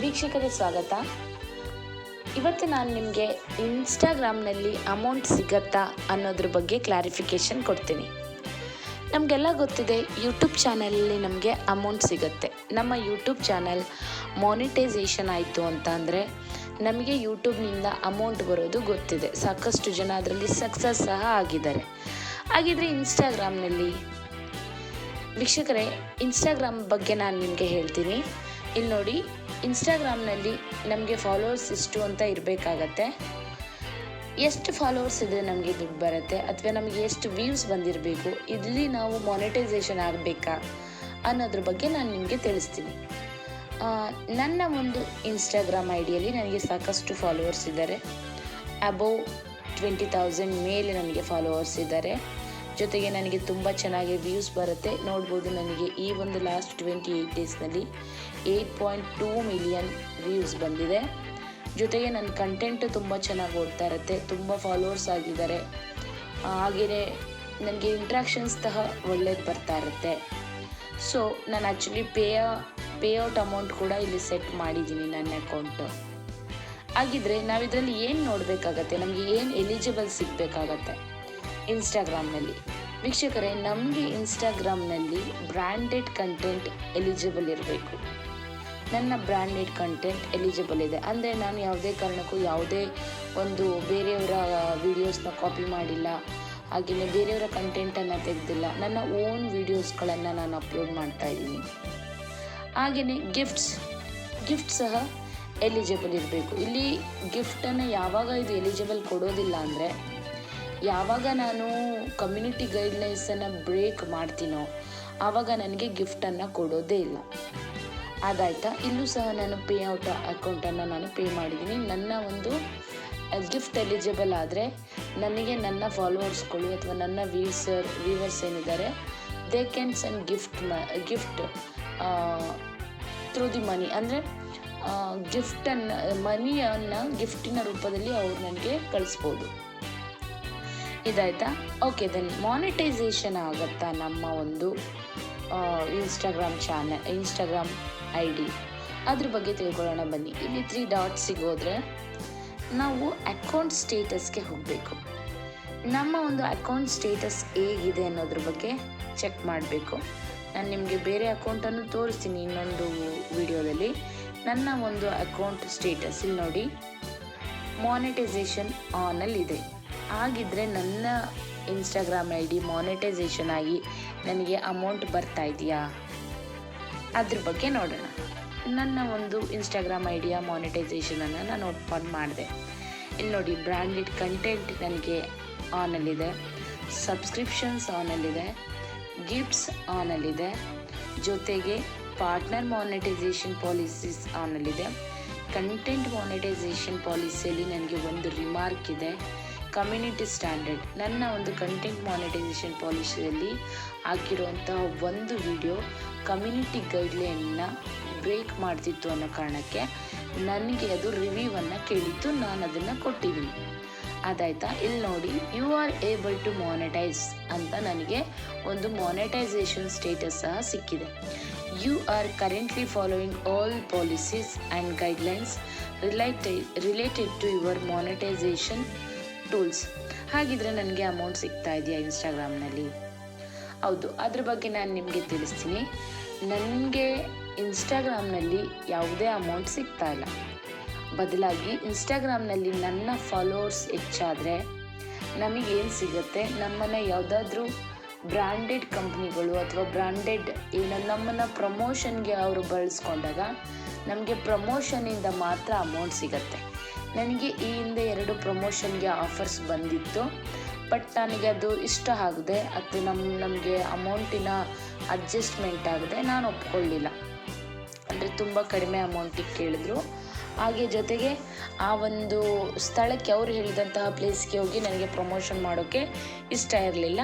ವೀಕ್ಷಕರೇ ಸ್ವಾಗತ. ಇವತ್ತು ನಾನು ನಿಮಗೆ ಇನ್ಸ್ಟಾಗ್ರಾಮ್ನಲ್ಲಿ ಅಮೌಂಟ್ ಸಿಗತ್ತಾ ಅನ್ನೋದ್ರ ಬಗ್ಗೆ ಕ್ಲಾರಿಫಿಕೇಷನ್ ಕೊಡ್ತೀನಿ. ನಮಗೆಲ್ಲ ಗೊತ್ತಿದೆ ಯೂಟ್ಯೂಬ್ ಚಾನಲಲ್ಲಿ ನಮಗೆ ಅಮೌಂಟ್ ಸಿಗುತ್ತೆ. ನಮ್ಮ ಯೂಟ್ಯೂಬ್ ಚಾನಲ್ ಮಾನಿಟೈಸೇಷನ್ ಆಯಿತು ಅಂತ ಅಂದರೆ ನಮಗೆ ಯೂಟ್ಯೂಬ್ನಿಂದ ಅಮೌಂಟ್ ಬರೋದು ಗೊತ್ತಿದೆ. ಸಾಕಷ್ಟು ಜನ ಅದರಲ್ಲಿ ಸಕ್ಸಸ್ ಸಹ ಆಗಿದ್ದಾರೆ. ಹಾಗಿದ್ರೆ ಇನ್ಸ್ಟಾಗ್ರಾಮ್ನಲ್ಲಿ ವೀಕ್ಷಕರೇ ಇನ್ಸ್ಟಾಗ್ರಾಮ್ ಬಗ್ಗೆ ನಾನು ನಿಮಗೆ ಹೇಳ್ತೀನಿ. ಇಲ್ಲಿ ನೋಡಿ ಇನ್ಸ್ಟಾಗ್ರಾಮ್ನಲ್ಲಿ ನಮಗೆ ಫಾಲೋವರ್ಸ್ ಇಷ್ಟು ಅಂತ ಇರಬೇಕಾಗತ್ತೆ. ಎಷ್ಟು ಫಾಲೋವರ್ಸ್ ಇದ್ದರೆ ನಮಗೆ ದುಡ್ಡು ಬರುತ್ತೆ, ಅಥವಾ ನಮಗೆ ಎಷ್ಟು ವ್ಯೂಸ್ ಬಂದಿರಬೇಕು, ಇಲ್ಲಿ ನಾವು ಮಾನಿಟೈಸೇಷನ್ ಆಗಬೇಕಾ ಅನ್ನೋದ್ರ ಬಗ್ಗೆ ನಾನು ನಿಮಗೆ ತಿಳಿಸ್ತೀನಿ. ನನ್ನ ಒಂದು ಇನ್ಸ್ಟಾಗ್ರಾಮ್ ಐಡಿಯಲ್ಲಿ ಡಿಯಲ್ಲಿ ನನಗೆ ಸಾಕಷ್ಟು ಫಾಲೋವರ್ಸ್ ಇದ್ದಾರೆ. ಅಬೋವ್ ಟ್ವೆಂಟಿ ತೌಸಂಡ್ ಮೇಲೆ ನನಗೆ ಫಾಲೋವರ್ಸ್ ಇದ್ದಾರೆ. ಜೊತೆಗೆ ನನಗೆ ತುಂಬ ಚೆನ್ನಾಗಿ ವ್ಯೂಸ್ ಬರುತ್ತೆ. ನೋಡ್ಬೋದು ನನಗೆ ಈ ಒಂದು last twenty eight ಡೇಸ್ನಲ್ಲಿ eight point two million views ಬಂದಿದೆ. ಜೊತೆಗೆ ನನ್ನ ಕಂಟೆಂಟು ತುಂಬ ಚೆನ್ನಾಗಿ ಓಡ್ತಾ ಇರುತ್ತೆ, ತುಂಬ ಫಾಲೋವರ್ಸ್ ಆಗಿದ್ದಾರೆ. ಹಾಗೆಯೇ ನನಗೆ ಇಂಟ್ರಾಕ್ಷನ್ಸ್ ಸಹ ಒಳ್ಳೇದು ಬರ್ತಾ ಇರುತ್ತೆ. ಸೊ ನಾನು ಆ್ಯಕ್ಚುಲಿ ಪೇಯ ಪೇಔಟ್ ಅಮೌಂಟ್ ಕೂಡ ಇಲ್ಲಿ ಸೆಟ್ ಮಾಡಿದ್ದೀನಿ ನನ್ನ ಅಕೌಂಟು ಹಾಗಿದ್ರೆ ನಾವು ಇದರಲ್ಲಿ ಏನು ನೋಡಬೇಕಾಗತ್ತೆ? ನಮಗೆ ಏನು ಎಲಿಜಿಬಲ್ ಸಿಗಬೇಕಾಗತ್ತೆ? ಇನ್ಸ್ಟಾಗ್ರಾಮ್ನಲ್ಲಿ. ವೀಕ್ಷಕರೇ, ನಮಗೆ ಇನ್ಸ್ಟಾಗ್ರಾಮ್ನಲ್ಲಿ ಬ್ರ್ಯಾಂಡೆಡ್ ಕಂಟೆಂಟ್ ಎಲಿಜಿಬಲ್ ಇರಬೇಕು. ನನ್ನ ಬ್ರ್ಯಾಂಡೆಡ್ ಕಂಟೆಂಟ್ ಎಲಿಜಿಬಲ್ ಇದೆ. ಅಂದರೆ ನಾನು ಯಾವುದೇ ಕಾರಣಕ್ಕೂ ಯಾವುದೇ ಒಂದು ಬೇರೆಯವರ ವೀಡಿಯೋಸ್ನ ಕಾಪಿ ಮಾಡಿಲ್ಲ. ಹಾಗೆಯೇ ಬೇರೆಯವರ ಕಂಟೆಂಟನ್ನು ತೆಗೆದಿಲ್ಲ. ನನ್ನ ಓನ್ ವೀಡಿಯೋಸ್ಗಳನ್ನು ನಾನು ಅಪ್ಲೋಡ್ ಮಾಡ್ತಾ ಇದ್ದೀನಿ. ಹಾಗೆಯೇ ಗಿಫ್ಟ್ಸ್, ಗಿಫ್ಟ್ ಸಹ ಎಲಿಜಿಬಲ್ ಇರಬೇಕು. ಇಲ್ಲಿ ಗಿಫ್ಟನ್ನು ಯಾವಾಗ ಇದು ಎಲಿಜಿಬಲ್ ಕೊಡೋದಿಲ್ಲ ಅಂದರೆ ಯಾವಾಗ ನಾನು ಕಮ್ಯುನಿಟಿ ಗೈಡ್ಲೈನ್ಸನ್ನು ಬ್ರೇಕ್ ಮಾಡ್ತೀನೋ, ಆವಾಗ ನನಗೆ ಗಿಫ್ಟನ್ನು ಕೊಡೋದೇ ಇಲ್ಲ. ಅದಾಯ್ತಾ? ಇಲ್ಲೂ ಸಹ ನಾನು ಪೇ ಔಟ್ ಅಕೌಂಟನ್ನು ನಾನು ಪೇ ಮಾಡಿದ್ದೀನಿ ನನ್ನ ಒಂದು ಗಿಫ್ಟ್ ಎಲಿಜಿಬಲ್ ಆದರೆ ನನಗೆ ನನ್ನ ಫಾಲೋವರ್ಸ್ಗಳು ಅಥವಾ ನನ್ನ ವ್ಯೂಸರ್ ವ್ಯೂವರ್ಸ್ ಏನಿದ್ದಾರೆ ದೇ ಕ್ಯಾನ್ ಸೆಂಡ್ ಗಿಫ್ಟ್ ಮ ಗಿಫ್ಟ್ ಥ್ರೂ ದಿ ಮನಿ ಅಂದರೆ ಗಿಫ್ಟನ್ನು ಮನಿಯನ್ನು ಗಿಫ್ಟಿನ ರೂಪದಲ್ಲಿ ಅವ್ರು ನನಗೆ ಕಳಿಸ್ಬೋದು. ಇದಾಯ್ತಾ? ಓಕೆ ದೆನ್ ಮಾನಿಟೈಸೇಷನ್ ಆಗುತ್ತಾ ನಮ್ಮ ಒಂದು Instagram channel Instagram I D ಅದ್ರ ಬಗ್ಗೆ ತಿಳ್ಕೊಳ್ಳೋಣ ಬನ್ನಿ. ಇಲ್ಲಿ ತ್ರೀ ಡಾಟ್ ಸಿಗೋದ್ರೆ ನಾವು ಅಕೌಂಟ್ ಸ್ಟೇಟಸ್ಗೆ ಹೋಗಬೇಕು. ನಮ್ಮ ಒಂದು ಅಕೌಂಟ್ ಸ್ಟೇಟಸ್ ಹೇಗಿದೆ ಅನ್ನೋದ್ರ ಬಗ್ಗೆ ಚೆಕ್ ಮಾಡಬೇಕು. ನಾನು ನಿಮಗೆ ಬೇರೆ ಅಕೌಂಟನ್ನು ತೋರಿಸ್ತೀನಿ ಇನ್ನೊಂದು ವಿಡಿಯೋದಲ್ಲಿ. ನನ್ನ ಒಂದು ಅಕೌಂಟ್ ಸ್ಟೇಟಸ್ ಇಲ್ಲಿ ನೋಡಿ. ಮಾನಿಟೈಸೇಷನ್ ಆನಲ್ಲಿದೆ ಹಾಗಿದ್ರೆ ನನ್ನ ಇನ್ಸ್ಟಾಗ್ರಾಮ್ ಐ ಡಿ ಮಾನಿಟೈಸೇಷನ್ ಆಗಿ ನನಗೆ ಅಮೌಂಟ್ ಬರ್ತಾ ಇದೆಯಾ? ಅದ್ರ ಬಗ್ಗೆ ನೋಡೋಣ. ನನ್ನ ಒಂದು ಇನ್ಸ್ಟಾಗ್ರಾಮ್ ಐಡಿಯ ಮಾನಿಟೈಸೇಷನನ್ನು ನಾನು ಓಪನ್ ಮಾಡಿದೆ. ಇಲ್ಲಿ ನೋಡಿ ಬ್ರ್ಯಾಂಡೆಡ್ ಕಂಟೆಂಟ್ ನನಗೆ ಆನಲ್ಲಿದೆ ಸಬ್ಸ್ಕ್ರಿಪ್ಷನ್ಸ್ ಆನಲ್ಲಿದೆ ಗಿಫ್ಟ್ಸ್ ಆನಲ್ಲಿದೆ ಜೊತೆಗೆ ಪಾರ್ಟ್ನರ್ ಮಾನಿಟೈಸೇಷನ್ ಪಾಲಿಸೀಸ್ ಆನಲ್ಲಿದೆ ಕಂಟೆಂಟ್ ಮಾನಿಟೈಸೇಷನ್ ಪಾಲಿಸಿಯಲ್ಲಿ ನನಗೆ ಒಂದು ರಿಮಾರ್ಕ್ ಇದೆ. ಕಮ್ಯುನಿಟಿ ಸ್ಟ್ಯಾಂಡರ್ಡ್ ನನ್ನ ಒಂದು ಕಂಟೆಂಟ್ ಮಾನಿಟೈಸೇಷನ್ ಪಾಲಿಸಿಯಲ್ಲಿ ಹಾಕಿರುವಂತಹ ಒಂದು ವಿಡಿಯೋ ಕಮ್ಯುನಿಟಿ ಗೈಡ್ಲೈನ್ನ ಬ್ರೇಕ್ ಮಾಡ್ತಿತ್ತು ಅನ್ನೋ ಕಾರಣಕ್ಕೆ ನನಗೆ ಅದು ರಿವ್ಯೂವನ್ನು ಕೇಳಿತ್ತು ನಾನು ಅದನ್ನು ಕೊಟ್ಟಿದ್ದೀನಿ. ಅದಾಯ್ತಾ? ಇಲ್ಲಿ ನೋಡಿ you are able to monetize ಅಂತ ನನಗೆ ಒಂದು ಮಾನಿಟೈಸೇಷನ್ ಸ್ಟೇಟಸ್ ಸಹ ಸಿಕ್ಕಿದೆ. You are currently following all policies and guidelines related related to your monetization tools ಹಾಗಿದ್ರೆ ನನಗೆ ಅಮೌಂಟ್ ಸಿಗ್ತಾ ಇದೆಯಾ ಇನ್ಸ್ಟಾಗ್ರಾಮ್ನಲ್ಲಿ ಹೌದು, ಅದ್ರ ಬಗ್ಗೆ ನಾನು ನಿಮಗೆ ತಿಳಿಸ್ತೀನಿ. ನನಗೆ ಇನ್ಸ್ಟಾಗ್ರಾಮ್ನಲ್ಲಿ ಯಾವುದೇ ಅಮೌಂಟ್ ಸಿಗ್ತಾ ಇಲ್ಲ. ಬದಲಾಗಿ ಇನ್ಸ್ಟಾಗ್ರಾಮ್ನಲ್ಲಿ ನನ್ನ ಫಾಲೋವರ್ಸ್ ಹೆಚ್ಚಾದರೆ ನಮಗೇನು ಸಿಗುತ್ತೆ? ನಮ್ಮನ್ನು ಯಾವುದಾದ್ರೂ ಬ್ರ್ಯಾಂಡೆಡ್ ಕಂಪ್ನಿಗಳು ಅಥವಾ ಬ್ರ್ಯಾಂಡೆಡ್ ಏನೋ ನಮ್ಮನ್ನು ಪ್ರಮೋಷನ್ಗೆ ಅವರು ಬಳಸ್ಕೊಂಡಾಗ ನಮಗೆ ಪ್ರಮೋಷನಿಂದ ಮಾತ್ರ ಅಮೌಂಟ್ ಸಿಗುತ್ತೆ. ನನಗೆ ಈ ಹಿಂದೆ ಎರಡು ಪ್ರಮೋಷನ್ಗೆ ಆಫರ್ಸ್ ಬಂದಿತ್ತು. ಬಟ್ ನನಗೆ ಅದು ಇಷ್ಟ ಆಗದೆ. ಅಥವಾ ನಮ್ಮ ನಮಗೆ ಅಮೌಂಟಿನ ಅಡ್ಜಸ್ಟ್ಮೆಂಟ್ ಆಗದೆ. ನಾನು ಒಪ್ಕೊಳ್ಳಿಲ್ಲ. ಅಂದರೆ ತುಂಬ ಕಡಿಮೆ ಅಮೌಂಟಿಗೆ ಕೇಳಿದ್ರು. ಹಾಗೆ ಜೊತೆಗೆ ಆ ಒಂದು ಸ್ಥಳಕ್ಕೆ ಅವರು ಹೇಳಿದಂತಹ ಪ್ಲೇಸ್ಗೆ ಹೋಗಿ ನನಗೆ ಪ್ರಮೋಷನ್ ಮಾಡೋಕ್ಕೆ ಇಷ್ಟ ಇರಲಿಲ್ಲ.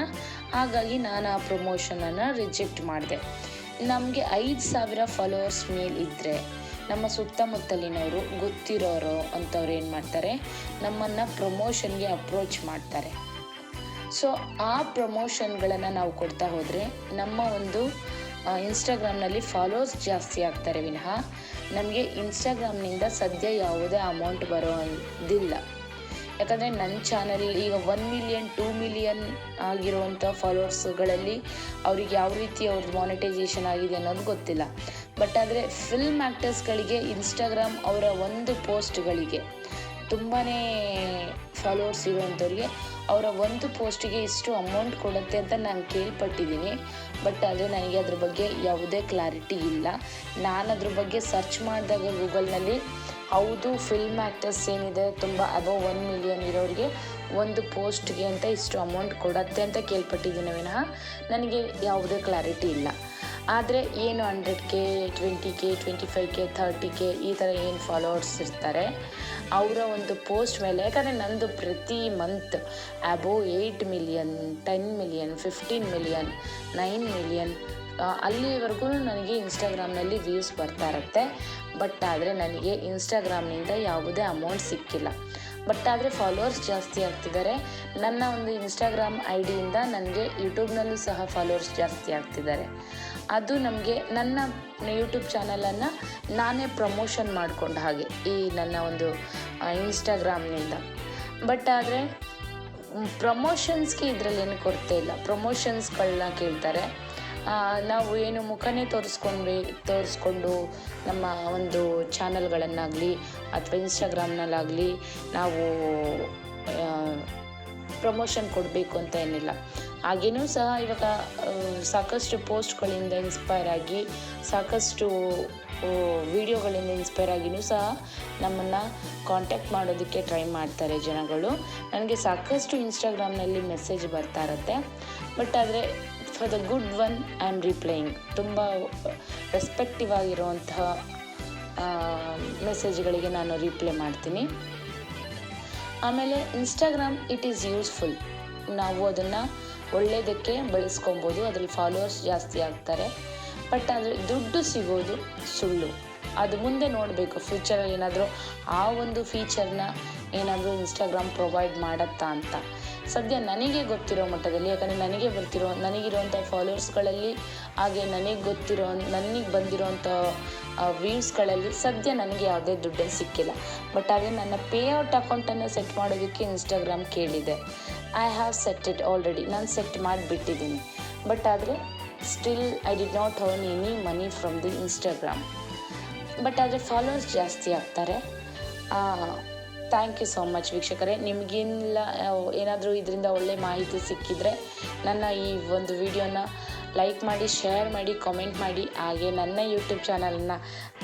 ಹಾಗಾಗಿ ನಾನು ಆ ಪ್ರಮೋಷನನ್ನು ರಿಜೆಕ್ಟ್ ಮಾಡಿದೆ. ನಮಗೆ ಐದು ಸಾವಿರ ಫಾಲೋವರ್ಸ್ ಮೇಲೆ ಇದ್ದರೆ ನಮ್ಮ ಸುತ್ತಮುತ್ತಲಿನವರು ಗೊತ್ತಿರೋರು ಅಂಥವ್ರು ಏನು ಮಾಡ್ತಾರೆ? ನಮ್ಮನ್ನು ಪ್ರಮೋಷನ್ಗೆ ಅಪ್ರೋಚ್ ಮಾಡ್ತಾರೆ. ಸೊ ಆ ಪ್ರಮೋಷನ್ಗಳನ್ನು ನಾವು ಕೊಡ್ತಾ ಹೋದರೆ ನಮ್ಮ ಒಂದು ಇನ್ಸ್ಟಾಗ್ರಾಮ್ನಲ್ಲಿ ಫಾಲೋವರ್ಸ್ ಜಾಸ್ತಿ ಆಗ್ತಾರೆ ವಿನಃ. ನಮಗೆ ಇನ್ಸ್ಟಾಗ್ರಾಮ್ನಿಂದ ಸದ್ಯ ಯಾವುದೇ ಅಮೌಂಟ್ ಬರೋದಿಲ್ಲ. ಯಾಕಂದರೆ ನನ್ನ ಚಾನಲ್ ಈಗ ಒನ್ ಮಿಲಿಯನ್ ಟೂ ಮಿಲಿಯನ್ ಆಗಿರುವಂಥ ಫಾಲೋವರ್ಸ್ಗಳಲ್ಲಿ ಅವ್ರಿಗೆ ಯಾವ ರೀತಿ ಅವ್ರದ್ದು ಮಾನಿಟೈಸೇಷನ್ ಆಗಿದೆ ಅನ್ನೋದು ಗೊತ್ತಿಲ್ಲ. ಬಟ್ ಆದರೆ ಫಿಲ್ಮ್ ಆ್ಯಕ್ಟರ್ಸ್ಗಳಿಗೆ ಇನ್ಸ್ಟಾಗ್ರಾಮ್ ಅವರ ಒಂದು ಪೋಸ್ಟ್ಗಳಿಗೆ ತುಂಬಾ ಫಾಲೋವರ್ಸ್ ಇರುವಂಥವ್ರಿಗೆ ಅವರ ಒಂದು ಪೋಸ್ಟಿಗೆ ಇಷ್ಟು ಅಮೌಂಟ್ ಕೊಡುತ್ತೆ ಅಂತ ನಾನು ಕೇಳ್ಪಟ್ಟಿದ್ದೀನಿ. ಬಟ್ ಆದರೆ ನನಗೆ ಅದ್ರ ಬಗ್ಗೆ ಯಾವುದೇ ಕ್ಲಾರಿಟಿ ಇಲ್ಲ. ನಾನು ಅದ್ರ ಬಗ್ಗೆ ಸರ್ಚ್ ಮಾಡಿದಾಗ ಗೂಗಲ್ನಲ್ಲಿ ಹೌದು ಫಿಲ್ಮ್ ಆ್ಯಕ್ಟರ್ಸ್ ಏನಿದೆ, ತುಂಬ ಅಬೌವ್ ಒನ್ ಮಿಲಿಯನ್ ಇರೋರಿಗೆ ಒಂದು ಪೋಸ್ಟ್ಗೆ ಅಂತ ಇಷ್ಟು ಅಮೌಂಟ್ ಕೊಡತ್ತೆ ಅಂತ ಕೇಳ್ಪಟ್ಟಿದ್ದೀನಿ ವಿನಃ. ನನಗೆ ಯಾವುದೇ ಕ್ಲಾರಿಟಿ ಇಲ್ಲ. ಆದರೆ ಏನು hundred K twenty K twenty five K thirty K ಈ ಥರ ಏನು ಫಾಲೋವರ್ಸ್ ಇರ್ತಾರೆ, ಅವರ ಒಂದು ಪೋಸ್ಟ್ ಮೇಲೆ, ಯಾಕಂದರೆ ನಂದು ಪ್ರತಿ month about eight million ten million fifteen million nine million ಅಲ್ಲಿವರೆಗೂ ನನಗೆ ಇನ್ಸ್ಟಾಗ್ರಾಮ್ನಲ್ಲಿ ವ್ಯೂಸ್ ಬರ್ತಾ ಇರುತ್ತೆ. ಬಟ್ ಆದರೆ ನನಗೆ ಇನ್ಸ್ಟಾಗ್ರಾಮ್ನಿಂದ ಯಾವುದೇ ಅಮೌಂಟ್ ಸಿಕ್ಕಿಲ್ಲ. ಬಟ್ ಆದರೆ ಫಾಲೋವರ್ಸ್ ಜಾಸ್ತಿ ಆಗ್ತಿದ್ದಾರೆ. ನನ್ನ ಒಂದು ಇನ್ಸ್ಟಾಗ್ರಾಮ್ ಐ ಡಿಯಿಂದ ನನಗೆ ಯೂಟ್ಯೂಬ್ನಲ್ಲೂ ಸಹ ಫಾಲೋವರ್ಸ್ ಜಾಸ್ತಿ ಆಗ್ತಿದ್ದಾರೆ. ಅದು ನಮಗೆ ನನ್ನ ಯೂಟ್ಯೂಬ್ ಚಾನಲನ್ನು ನಾನೇ ಪ್ರಮೋಷನ್ ಮಾಡಿಕೊಂಡ ಹಾಗೆ ಈ ನನ್ನ ಒಂದು ಇನ್ಸ್ಟಾಗ್ರಾಮ್ನಿಂದ ಬಟ್ ಆದರೆ ಪ್ರಮೋಷನ್ಸ್ಗೆ ಇದರಲ್ಲಿ ಏನು ಕೊರತೆ ಇಲ್ಲ. ಪ್ರಮೋಷನ್ಸ್ಗಳನ್ನ ಕೇಳ್ತಾರೆ. ನಾವು ಏನು ಮುಖನೇ ತೋರಿಸ್ಕೊಂಡ್ವಿ, ತೋರಿಸ್ಕೊಂಡು ನಮ್ಮ ಒಂದು ಚಾನಲ್ಗಳನ್ನಾಗಲಿ ಅಥವಾ ಇನ್ಸ್ಟಾಗ್ರಾಮ್ನಲ್ಲಾಗಲಿ ನಾವು ಪ್ರಮೋಷನ್ ಕೊಡಬೇಕು ಅಂತ ಏನಿಲ್ಲ. ಹಾಗೇನೂ ಸಹ ಇವಾಗ ಸಾಕಷ್ಟು ಪೋಸ್ಟ್ಗಳಿಂದ ಇನ್ಸ್ಪೈರ್ ಆಗಿ, ಸಾಕಷ್ಟು ವಿಡಿಯೋಗಳಿಂದ ಇನ್ಸ್ಪೈರ್ ಆಗಿಯೂ ಸಹ ನಮ್ಮನ್ನು ಕಾಂಟ್ಯಾಕ್ಟ್ ಮಾಡೋದಕ್ಕೆ ಟ್ರೈ ಮಾಡ್ತಾರೆ ಜನಗಳು. ನನಗೆ ಸಾಕಷ್ಟು ಇನ್ಸ್ಟಾಗ್ರಾಮ್ನಲ್ಲಿ ಮೆಸೇಜ್ ಬರ್ತಾ ಇರುತ್ತೆ. ಬಟ್ ಆದರೆ for the good one I am replying ತುಂಬ ರೆಸ್ಪೆಕ್ಟಿವ್ ಆಗಿರುವಂತಹ ಮೆಸೇಜ್ಗಳಿಗೆ ನಾನು ರಿಪ್ಲೈ ಮಾಡ್ತೀನಿ. ಆಮೇಲೆ ಇನ್ಸ್ಟಾಗ್ರಾಮ್ ಇಟ್ ಈಸ್ ಯೂಸ್ಫುಲ್ ನಾವು ಅದನ್ನು ಒಳ್ಳೆಯದಕ್ಕೆ ಬಳಸ್ಕೊಬೋದು, ಅದರಲ್ಲಿ ಫಾಲೋವರ್ಸ್ ಜಾಸ್ತಿ ಆಗ್ತಾರೆ. ಬಟ್ ಆದರೆ ದುಡ್ಡು ಸಿಗೋದು ಸುಳ್ಳು. ಅದು ಮುಂದೆ ನೋಡಬೇಕು ಫ್ಯೂಚರಲ್ಲಿ ಏನಾದರೂ ಆ ಒಂದು ಫೀಚರ್ನ ಏನಾದರೂ ಇನ್ಸ್ಟಾಗ್ರಾಮ್ ಪ್ರೊವೈಡ್ ಮಾಡತ್ತಾ ಅಂತ. ಸದ್ಯ ನನಗೆ ಗೊತ್ತಿರೋ ಮಟ್ಟದಲ್ಲಿ, ಯಾಕಂದರೆ ನನಗೆ ಬರ್ತಿರೋ, ನನಗಿರುವಂಥ ಫಾಲೋವರ್ಸ್ಗಳಲ್ಲಿ ಹಾಗೆ ನನಗೆ ಗೊತ್ತಿರೋ, ನನಗೆ ಬಂದಿರೋವಂಥ ವ್ಯೂಸ್ಗಳಲ್ಲಿ ಸದ್ಯ ನನಗೆ ಯಾವುದೇ ದುಡ್ಡೇ ಸಿಕ್ಕಿಲ್ಲ. ಬಟ್ ಹಾಗೆ ನನ್ನ ಪೇಔಟ್ ಅಕೌಂಟನ್ನು ಸೆಟ್ ಮಾಡೋದಕ್ಕೆ ಇನ್ಸ್ಟಾಗ್ರಾಮ್ ಕೇಳಿದೆ. I have set it already ನಾನು ಸೆಟ್ ಮಾಡಿಬಿಟ್ಟಿದ್ದೀನಿ. ಬಟ್ ಆದರೆ still I did not earn any money from the Instagram but ಆದರೆ ಫಾಲೋವರ್ಸ್ ಜಾಸ್ತಿ ಆಗ್ತಾರೆ. ಥ್ಯಾಂಕ್ ಯು ಸೋ ಮಚ್ ವೀಕ್ಷಕರೇ. ನಿಮಗಿಲ್ಲ ಏನಾದರೂ ಇದರಿಂದ ಒಳ್ಳೆ ಮಾಹಿತಿ ಸಿಕ್ಕಿದರೆ ನನ್ನ ಈ ಒಂದು ವಿಡಿಯೋನ ಲೈಕ್ ಮಾಡಿ, ಶೇರ್ ಮಾಡಿ, ಕಾಮೆಂಟ್ ಮಾಡಿ. ಹಾಗೆ ನನ್ನ ಯೂಟ್ಯೂಬ್ ಚಾನಲನ್ನು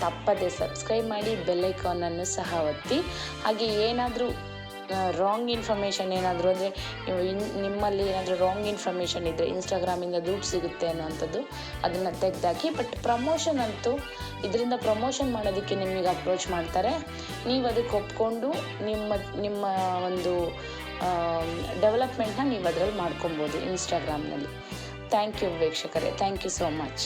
ತಪ್ಪದೆ ಸಬ್ಸ್ಕ್ರೈಬ್ ಮಾಡಿ ಬೆಲ್ಲೈಕಾನನ್ನು ಸಹ ಒತ್ತಿ. ಹಾಗೆ ಏನಾದರೂ ರಾಂಗ್ ಇನ್ಫಾರ್ಮೇಷನ್ ಏನಾದರೂ ಅಂದರೆ ಇನ್, ನಿಮ್ಮಲ್ಲಿ ಏನಾದರೂ ರಾಂಗ್ ಇನ್ಫಾರ್ಮೇಷನ್ ಇದ್ದರೆ ಇನ್ಸ್ಟಾಗ್ರಾಮಿಂದ ದುಡ್ಡು ಸಿಗುತ್ತೆ ಅನ್ನೋವಂಥದ್ದು ಅದನ್ನು ತೆಗೆದಾಕಿ ಬಟ್ ಪ್ರಮೋಷನ್ ಅಂತೂ ಇದರಿಂದ ಪ್ರಮೋಷನ್ ಮಾಡೋದಕ್ಕೆ ನಿಮಗೆ ಅಪ್ರೋಚ್ ಮಾಡ್ತಾರೆ. ನೀವು ಅದಕ್ಕೆ ಒಪ್ಕೊಂಡು ನಿಮ್ಮ ನಿಮ್ಮ ಒಂದು ಡೆವಲಪ್ಮೆಂಟ್ನ ನೀವು ಅದರಲ್ಲಿ ಮಾಡ್ಕೊಬೋದು ಇನ್ಸ್ಟಾಗ್ರಾಮ್ನಲ್ಲಿ ಥ್ಯಾಂಕ್ ಯು ವೀಕ್ಷಕರೇ. Thank you so much